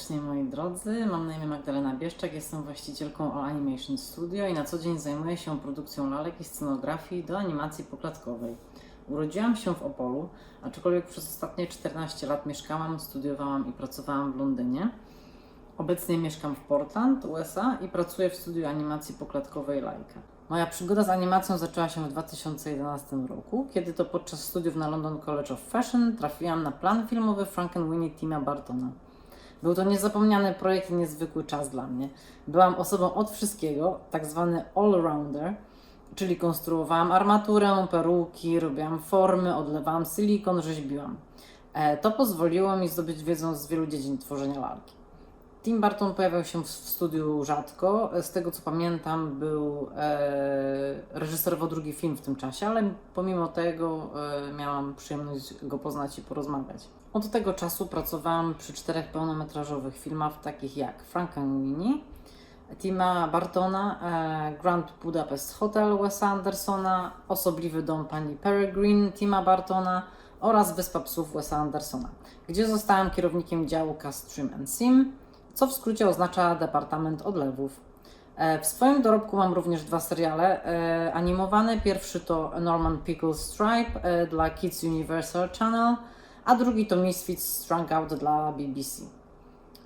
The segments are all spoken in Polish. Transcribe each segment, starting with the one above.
serdecznie moi drodzy. Mam na imię Magdalena Bieszczak, jestem właścicielką All Animation Studio i na co dzień zajmuję się produkcją lalek i scenografii do animacji poklatkowej. Urodziłam się w Opolu, aczkolwiek przez ostatnie 14 lat mieszkałam, studiowałam i pracowałam w Londynie. Obecnie mieszkam w Portland, USA i pracuję w studiu animacji poklatkowej Laika. Moja przygoda z animacją zaczęła się w 2011 roku, kiedy to podczas studiów na London College of Fashion trafiłam na plan filmowy Frankenweenie Tima Bartona. Był to niezapomniany projekt i niezwykły czas dla mnie. Byłam osobą od wszystkiego, tak zwany all-rounder, czyli konstruowałam armaturę, peruki, robiłam formy, odlewałam silikon, rzeźbiłam. E, to pozwoliło mi zdobyć wiedzę z wielu dziedzin tworzenia lalki. Tim Burton pojawiał się w studiu rzadko. Z tego co pamiętam, był e, reżyserował drugi film w tym czasie, ale pomimo tego e, miałam przyjemność go poznać i porozmawiać. Od tego czasu pracowałam przy czterech pełnometrażowych filmach, takich jak Frankenweenie, Tima Bartona, e, Grand Budapest Hotel Wesa Andersona, Osobliwy dom pani Peregrine Tima Bartona oraz Wyspa psów Wesa Andersona, gdzie zostałam kierownikiem działu Cast and Sim, co w skrócie oznacza Departament Odlewów. E, W swoim dorobku mam również dwa seriale e, animowane. Pierwszy to Norman Pickles Stripe dla Kids Universal Channel, a drugi to Misfits Strung Out dla BBC.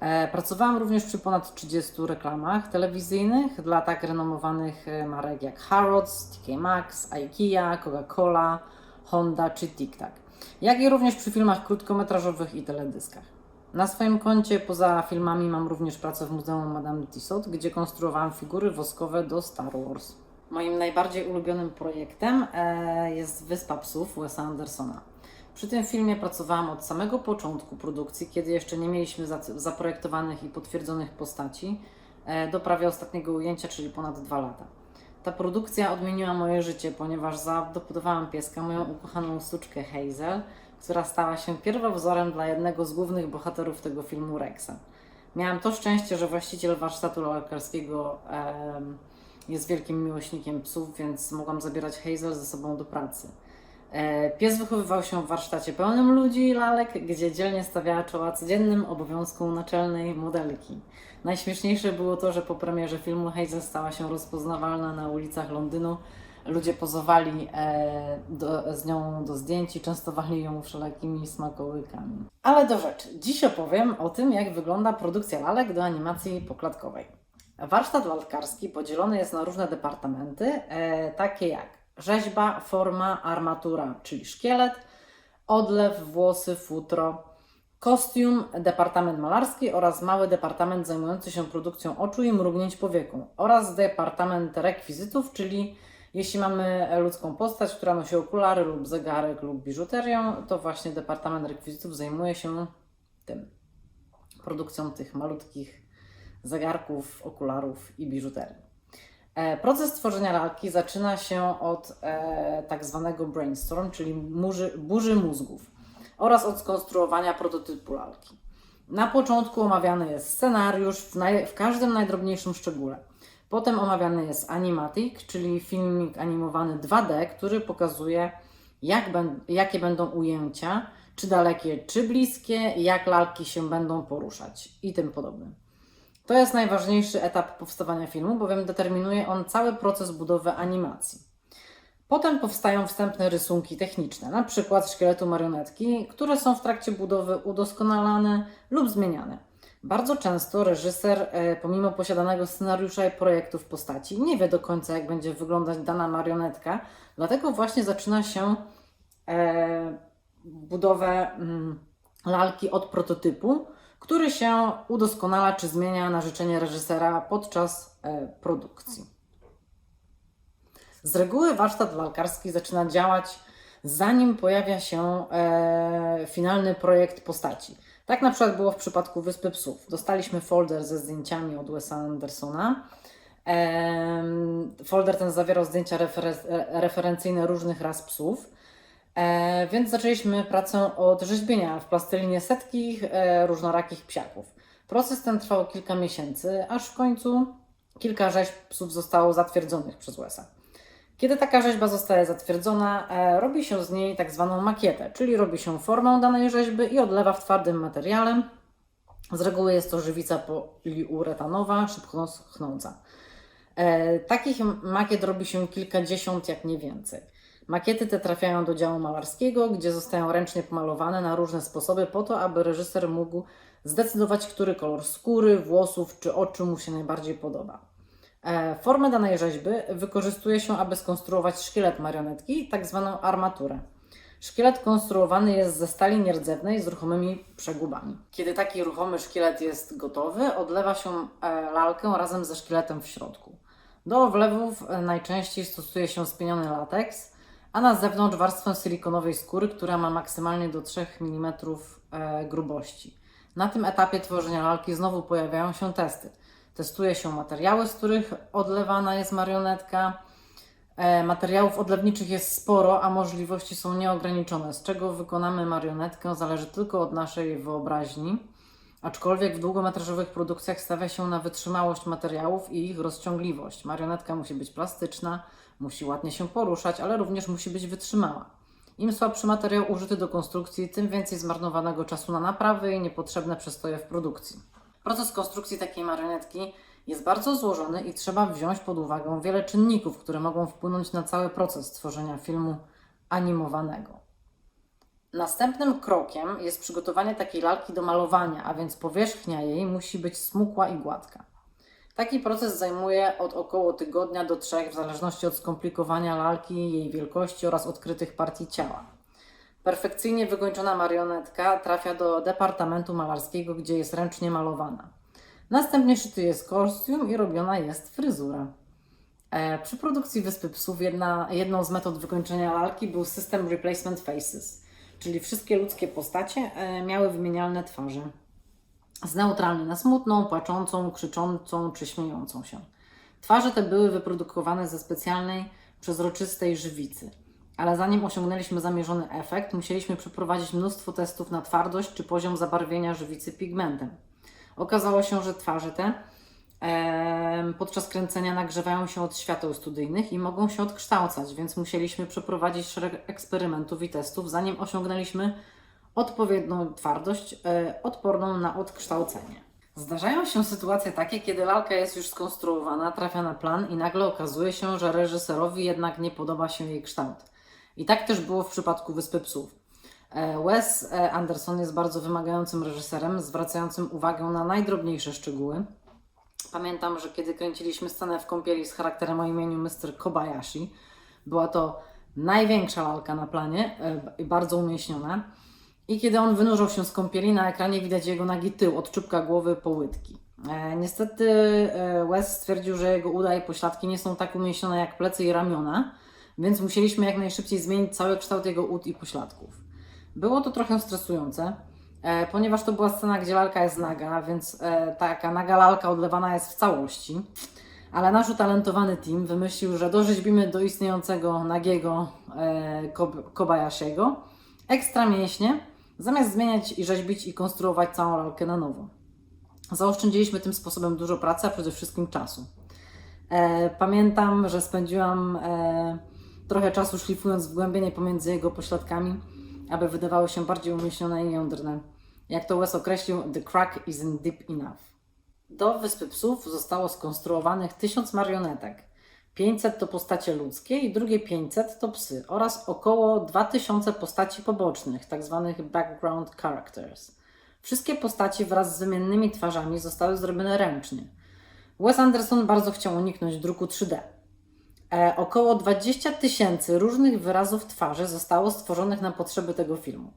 E, Pracowałam również przy ponad 30 reklamach telewizyjnych dla tak renomowanych e, marek jak Harrods, TK Maxx, IKEA, Coca-Cola, Honda czy Tic Tac, jak i również przy filmach krótkometrażowych i teledyskach. Na swoim koncie poza filmami mam również pracę w Muzeum Madame Tussauds, gdzie konstruowałam figury woskowe do Star Wars. Moim najbardziej ulubionym projektem e, jest Wyspa Psów Wesa Andersona. Przy tym filmie pracowałam od samego początku produkcji, kiedy jeszcze nie mieliśmy za- zaprojektowanych i potwierdzonych postaci, e, do prawie ostatniego ujęcia, czyli ponad dwa lata. Ta produkcja odmieniła moje życie, ponieważ zaadoptowałam pieska, moją ukochaną suczkę Hazel, która stała się pierwowzorem dla jednego z głównych bohaterów tego filmu Rexa. Miałam to szczęście, że właściciel warsztatu lalkarskiego jest wielkim miłośnikiem psów, więc mogłam zabierać Hazel ze sobą do pracy. E, Pies wychowywał się w warsztacie pełnym ludzi i lalek, gdzie dzielnie stawiała czoła codziennym obowiązkom naczelnej modelki. Najśmieszniejsze było to, że po premierze filmu Hazel stała się rozpoznawalna na ulicach Londynu. Ludzie pozowali e, do, z nią do zdjęć i częstowali ją wszelakimi smakołykami. Ale do rzeczy. Dziś opowiem o tym, jak wygląda produkcja lalek do animacji poklatkowej. Warsztat lalkarski podzielony jest na różne departamenty, e, takie jak rzeźba, forma, armatura, czyli szkielet, odlew, włosy, futro, kostium, departament malarski oraz mały departament zajmujący się produkcją oczu i mrugnięć powieką oraz departament rekwizytów, czyli jeśli mamy ludzką postać, która nosi okulary lub zegarek lub biżuterię, to właśnie departament rekwizytów zajmuje się tym, produkcją tych malutkich zegarków, okularów i biżuterii. E, Proces tworzenia lalki zaczyna się od e, tak zwanego brainstorm, czyli burzy, burzy mózgów oraz od skonstruowania prototypu lalki. Na początku omawiany jest scenariusz w, naj, w każdym najdrobniejszym szczególe. Potem omawiany jest animatic, czyli filmik animowany 2D, który pokazuje, jak ben, jakie będą ujęcia, czy dalekie, czy bliskie, jak lalki się będą poruszać i tym podobne. To jest najważniejszy etap powstawania filmu, bowiem determinuje on cały proces budowy animacji. Potem powstają wstępne rysunki techniczne, przykład szkieletu marionetki, które są w trakcie budowy udoskonalane lub zmieniane. Bardzo często reżyser, e, pomimo posiadanego scenariusza i projektów postaci, nie wie do końca, jak będzie wyglądać dana marionetka, dlatego właśnie zaczyna się e, budowę mm, lalki od prototypu, który się udoskonala czy zmienia na życzenie reżysera podczas e, produkcji. Z reguły warsztat lalkarski zaczyna działać zanim pojawia się e, finalny projekt postaci. Tak na przykład było w przypadku Wyspy Psów. Dostaliśmy folder ze zdjęciami od Wesa Andersona. Em, folder ten zawierał zdjęcia refer- e, referencyjne różnych ras psów. E, więc zaczęliśmy pracę od rzeźbienia w plastelinie setki e, różnorakich psiaków. Proces ten trwał kilka miesięcy, aż w końcu kilka rzeźb psów zostało zatwierdzonych przez Wesa. Kiedy taka rzeźba zostaje zatwierdzona, e, robi się z niej tak zwaną makietę, czyli robi się formę danej rzeźby i odlewa w twardym materiale. Z reguły jest to żywica poliuretanowa, szybko schnąca. Takich makiet robi się kilkadziesiąt, jak nie więcej. Makiety te trafiają do działu malarskiego, gdzie zostają ręcznie pomalowane na różne sposoby, po to, aby reżyser mógł zdecydować, który kolor skóry, włosów czy oczu mu się najbardziej podoba. E, formę danej rzeźby wykorzystuje się, aby skonstruować szkielet marionetki, tak zwaną armaturę. Szkielet konstruowany jest ze stali nierdzewnej z ruchomymi przegubami. Kiedy taki ruchomy szkielet jest gotowy, odlewa się e, lalkę razem ze szkieletem w środku. Do wlewów e, najczęściej stosuje się spieniony lateks, a na zewnątrz warstwę silikonowej skóry, która ma maksymalnie do 3 mm e, grubości. Na tym etapie tworzenia lalki znowu pojawiają się testy. Testuje się materiały, z których odlewana jest marionetka. E, materiałów odlewniczych jest sporo, a możliwości są nieograniczone. Z czego wykonamy marionetkę zależy tylko od naszej wyobraźni. Aczkolwiek w długometrażowych produkcjach stawia się na wytrzymałość materiałów i ich rozciągliwość. Marionetka musi być plastyczna, musi ładnie się poruszać, ale również musi być wytrzymała. Im słabszy materiał użyty do konstrukcji, tym więcej zmarnowanego czasu na naprawy i niepotrzebne przestoje w produkcji. Proces konstrukcji takiej marionetki jest bardzo złożony i trzeba wziąć pod uwagę wiele czynników, które mogą wpłynąć na cały proces tworzenia filmu animowanego. Następnym krokiem jest przygotowanie takiej lalki do malowania, a więc powierzchnia jej musi być smukła i gładka. Taki proces zajmuje od około tygodnia do trzech, w zależności od skomplikowania lalki, jej wielkości oraz odkrytych partii ciała. Perfekcyjnie wykończona marionetka trafia do departamentu malarskiego, gdzie jest ręcznie malowana. Następnie szyty jest kostium i robiona jest fryzura. E, przy produkcji Wyspy Psów jedna, jedną z metod wykończenia lalki był system Replacement Faces, czyli wszystkie ludzkie postacie e, miały wymienialne twarze. Z neutralnej na smutną, płaczącą, krzyczącą czy śmiejącą się. Twarze te były wyprodukowane ze specjalnej, przezroczystej żywicy. Ale zanim osiągnęliśmy zamierzony efekt, musieliśmy przeprowadzić mnóstwo testów na twardość czy poziom zabarwienia żywicy pigmentem. Okazało się, że twarze te em, podczas kręcenia nagrzewają się od świateł studyjnych i mogą się odkształcać, więc musieliśmy przeprowadzić szereg eksperymentów i testów, zanim osiągnęliśmy odpowiednią twardość e, odporną na odkształcenie. Zdarzają się sytuacje takie, kiedy lalka jest już skonstruowana, trafia na plan i nagle okazuje się, że reżyserowi jednak nie podoba się jej kształt. I tak też było w przypadku Wyspy Psów. E, Wes e, Anderson jest bardzo wymagającym reżyserem, zwracającym uwagę na najdrobniejsze szczegóły. Pamiętam, że kiedy kręciliśmy scenę w kąpieli z charakterem o imieniu Mr. Kobayashi, była to największa lalka na planie i bardzo umieśniona. I kiedy on wynurzał się z kąpieli, na ekranie widać jego nagi tył, od czubka głowy po łydki. E, niestety e, Wes stwierdził, że jego uda i pośladki nie są tak umieśnione jak plecy i ramiona, więc musieliśmy jak najszybciej zmienić cały kształt jego ud i pośladków. Było to trochę stresujące, e, ponieważ to była scena, gdzie lalka jest naga, więc e, taka naga lalka odlewana jest w całości. Ale nasz utalentowany team wymyślił, że dorzeźbimy do istniejącego nagiego e, Kob- Kobayashiego ekstra mięśnie, zamiast zmieniać i rzeźbić i konstruować całą lalkę na nowo. Zaoszczędziliśmy tym sposobem dużo pracy, a przede wszystkim czasu. E, pamiętam, że spędziłam e, trochę czasu szlifując wgłębienie pomiędzy jego pośladkami, aby wydawały się bardziej umieśnione i jądrne. Jak to Wes określił, the crack isn't deep enough. Do Wyspy Psów zostało skonstruowanych 1000 marionetek. 500 to postacie ludzkie i drugie 500 to psy oraz około 2000 postaci pobocznych, tzw. background characters. Wszystkie postaci wraz z wymiennymi twarzami zostały zrobione ręcznie. Wes Anderson bardzo chciał uniknąć druku 3D. E, około 20 tysięcy różnych wyrazów twarzy zostało stworzonych na potrzeby tego filmu.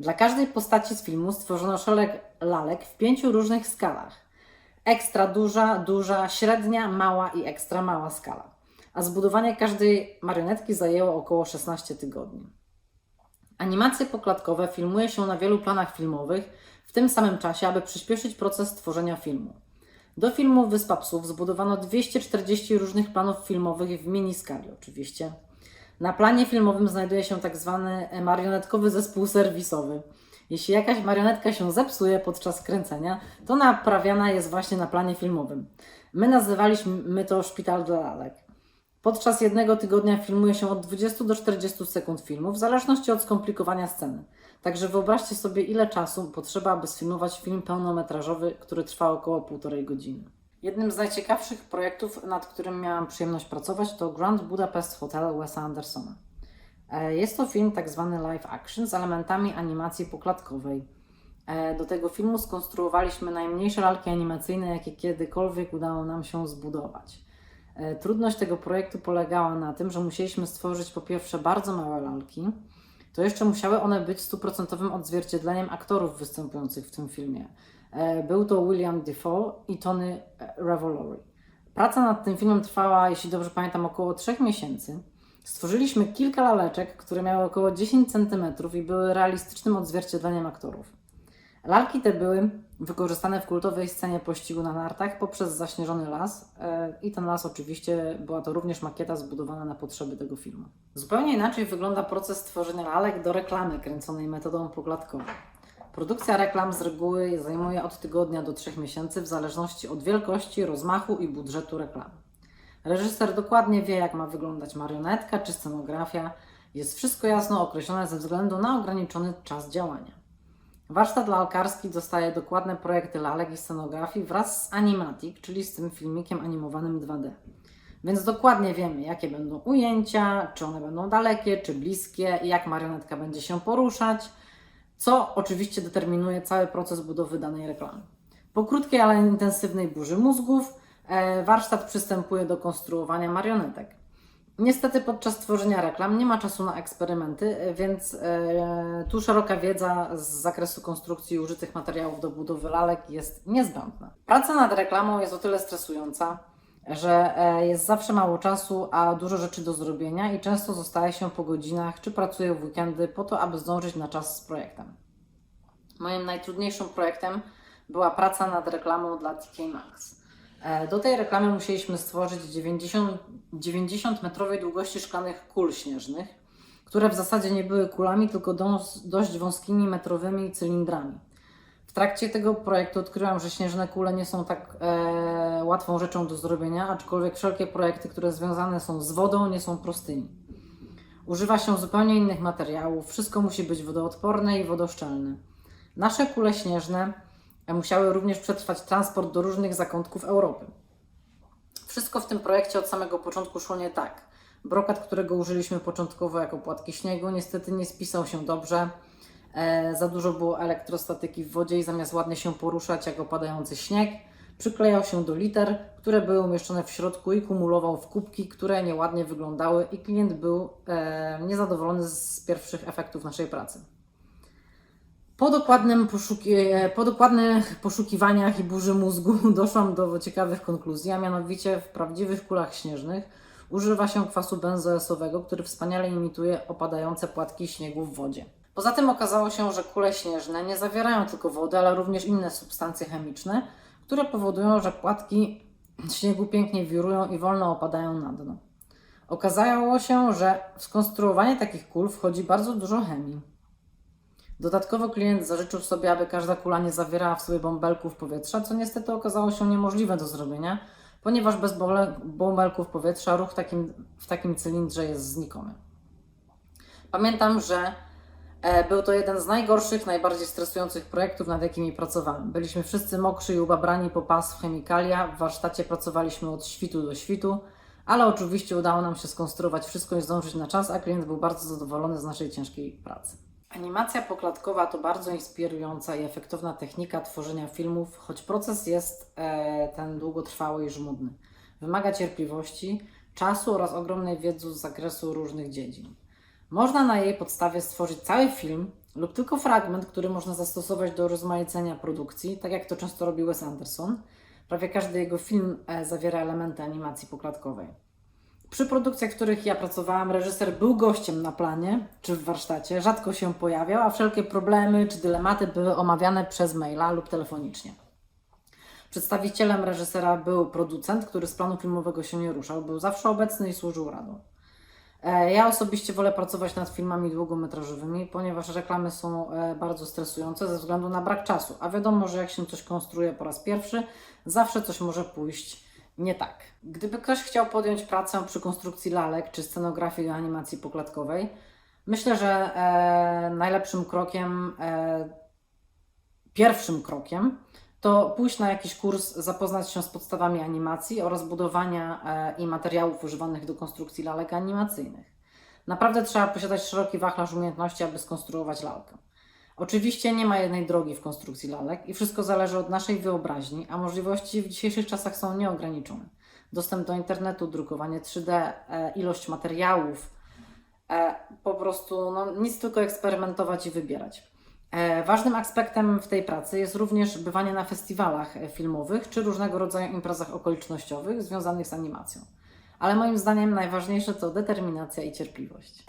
Dla każdej postaci z filmu stworzono szereg lalek w pięciu różnych skalach. Ekstra duża, duża, średnia, mała i ekstra mała skala. A zbudowanie każdej marionetki zajęło około 16 tygodni. Animacje poklatkowe filmuje się na wielu planach filmowych w tym samym czasie, aby przyspieszyć proces tworzenia filmu. Do filmu Wyspa Psów zbudowano 240 różnych planów filmowych w mini skali oczywiście. Na planie filmowym znajduje się tak zwany marionetkowy zespół serwisowy. Jeśli jakaś marionetka się zepsuje podczas kręcenia, to naprawiana jest właśnie na planie filmowym. My nazywaliśmy to szpital dla lalek. Podczas jednego tygodnia filmuje się od 20 do 40 sekund filmu, w zależności od skomplikowania sceny. Także wyobraźcie sobie, ile czasu potrzeba, aby sfilmować film pełnometrażowy, który trwa około półtorej godziny. Jednym z najciekawszych projektów, nad którym miałam przyjemność pracować, to Grand Budapest Hotel Wesa Andersona. E, Jest to film tak zwany live action z elementami animacji poklatkowej. E, Do tego filmu skonstruowaliśmy najmniejsze lalki animacyjne, jakie kiedykolwiek udało nam się zbudować. E, Trudność tego projektu polegała na tym, że musieliśmy stworzyć po pierwsze bardzo małe lalki, to jeszcze musiały one być stuprocentowym odzwierciedleniem aktorów występujących w tym filmie. E, Był to William Defoe i Tony Revolori. Praca nad tym filmem trwała, jeśli dobrze pamiętam, około 3 miesięcy. Stworzyliśmy kilka laleczek, które miały około 10 cm i były realistycznym odzwierciedleniem aktorów. Lalki te były wykorzystane w kultowej scenie pościgu na nartach poprzez zaśnieżony las e, i ten las oczywiście była to również makieta zbudowana na potrzeby tego filmu. Zupełnie inaczej wygląda proces tworzenia lalek do reklamy kręconej metodą poklatkową. Produkcja reklam z reguły zajmuje od tygodnia do trzech miesięcy w zależności od wielkości, rozmachu i budżetu reklamy. Reżyser dokładnie wie, jak ma wyglądać marionetka czy scenografia. Jest wszystko jasno określone ze względu na ograniczony czas działania. Warsztat lalkarski dostaje dokładne projekty lalek i scenografii wraz z Animatic, czyli z tym filmikiem animowanym 2D. Więc dokładnie wiemy, jakie będą ujęcia, czy one będą dalekie, czy bliskie, jak marionetka będzie się poruszać, co oczywiście determinuje cały proces budowy danej reklamy. Po krótkiej, ale intensywnej burzy mózgów, e, warsztat przystępuje do konstruowania marionetek. Niestety podczas tworzenia reklam nie ma czasu na eksperymenty, więc e, tu szeroka wiedza z zakresu konstrukcji użytych materiałów do budowy lalek jest niezbędna. Praca nad reklamą jest o tyle stresująca, że e, jest zawsze mało czasu, a dużo rzeczy do zrobienia i często zostaje się po godzinach czy pracuje w weekendy po to, aby zdążyć na czas z projektem. Moim najtrudniejszym projektem była praca nad reklamą dla TK Maxx. E, Do tej reklamy musieliśmy stworzyć 90, 90 metrowej długości szklanych kul śnieżnych, które w zasadzie nie były kulami, tylko dość wąskimi metrowymi cylindrami. W trakcie tego projektu odkryłam, że śnieżne kule nie są tak e, łatwą rzeczą do zrobienia, aczkolwiek wszelkie projekty, które związane są z wodą, nie są prostymi. Używa się zupełnie innych materiałów, wszystko musi być wodoodporne i wodoszczelne. Nasze kule śnieżne musiały również przetrwać transport do różnych zakątków Europy. Wszystko w tym projekcie od samego początku szło nie tak. Brokat, którego użyliśmy początkowo jako płatki śniegu, niestety nie spisał się dobrze. E, za dużo było elektrostatyki w wodzie i zamiast ładnie się poruszać jak opadający śnieg, przyklejał się do liter, które były umieszczone w środku i kumulował w kubki, które nieładnie wyglądały i klient był e, niezadowolony z pierwszych efektów naszej pracy. Po, dokładnym poszuki, po dokładnych poszukiwaniach i burzy mózgu doszłam do ciekawych konkluzji, a mianowicie w prawdziwych kulach śnieżnych używa się kwasu benzoesowego, który wspaniale imituje opadające płatki śniegu w wodzie. Poza tym okazało się, że kule śnieżne nie zawierają tylko wody, ale również inne substancje chemiczne, które powodują, że płatki śniegu pięknie wirują i wolno opadają na dno. Okazało się, że w skonstruowanie takich kul wchodzi bardzo dużo chemii. Dodatkowo klient zażyczył sobie, aby każda kula nie zawierała w sobie bąbelków powietrza, co niestety okazało się niemożliwe do zrobienia, ponieważ bez bąbelków powietrza ruch takim, w takim cylindrze jest znikomy. Pamiętam, że e, był to jeden z najgorszych, najbardziej stresujących projektów, nad jakimi pracowałem. Byliśmy wszyscy mokrzy i ubabrani po pas w chemikalia, w warsztacie pracowaliśmy od świtu do świtu, ale oczywiście udało nam się skonstruować wszystko i zdążyć na czas, a klient był bardzo zadowolony z naszej ciężkiej pracy. Animacja poklatkowa to bardzo inspirująca i efektowna technika tworzenia filmów, choć proces jest e, ten długotrwały i żmudny. Wymaga cierpliwości, czasu oraz ogromnej wiedzy z zakresu różnych dziedzin. Można na jej podstawie stworzyć cały film lub tylko fragment, który można zastosować do rozmaicenia produkcji, tak jak to często robi Wes Anderson. Prawie każdy jego film e, zawiera elementy animacji poklatkowej. Przy produkcjach, w których ja pracowałam, reżyser był gościem na planie czy w warsztacie, rzadko się pojawiał, a wszelkie problemy czy dylematy były omawiane przez maila lub telefonicznie. Przedstawicielem reżysera był producent, który z planu filmowego się nie ruszał, był zawsze obecny i służył radą. E, Ja osobiście wolę pracować nad filmami długometrażowymi, ponieważ reklamy są e, bardzo stresujące ze względu na brak czasu, a wiadomo, że jak się coś konstruuje po raz pierwszy, zawsze coś może pójść Nie tak. Gdyby ktoś chciał podjąć pracę przy konstrukcji lalek czy scenografii animacji poklatkowej, myślę, że e, najlepszym krokiem, e, pierwszym krokiem, to pójść na jakiś kurs, zapoznać się z podstawami animacji oraz budowania e, i materiałów używanych do konstrukcji lalek animacyjnych. Naprawdę trzeba posiadać szeroki wachlarz umiejętności, aby skonstruować lalkę. Oczywiście nie ma jednej drogi w konstrukcji lalek i wszystko zależy od naszej wyobraźni, a możliwości w dzisiejszych czasach są nieograniczone. Dostęp do internetu, drukowanie 3D, e, ilość materiałów, e, po prostu no, nic tylko eksperymentować i wybierać. E, Ważnym aspektem w tej pracy jest również bywanie na festiwalach filmowych czy różnego rodzaju imprezach okolicznościowych związanych z animacją. Ale moim zdaniem najważniejsze to determinacja i cierpliwość.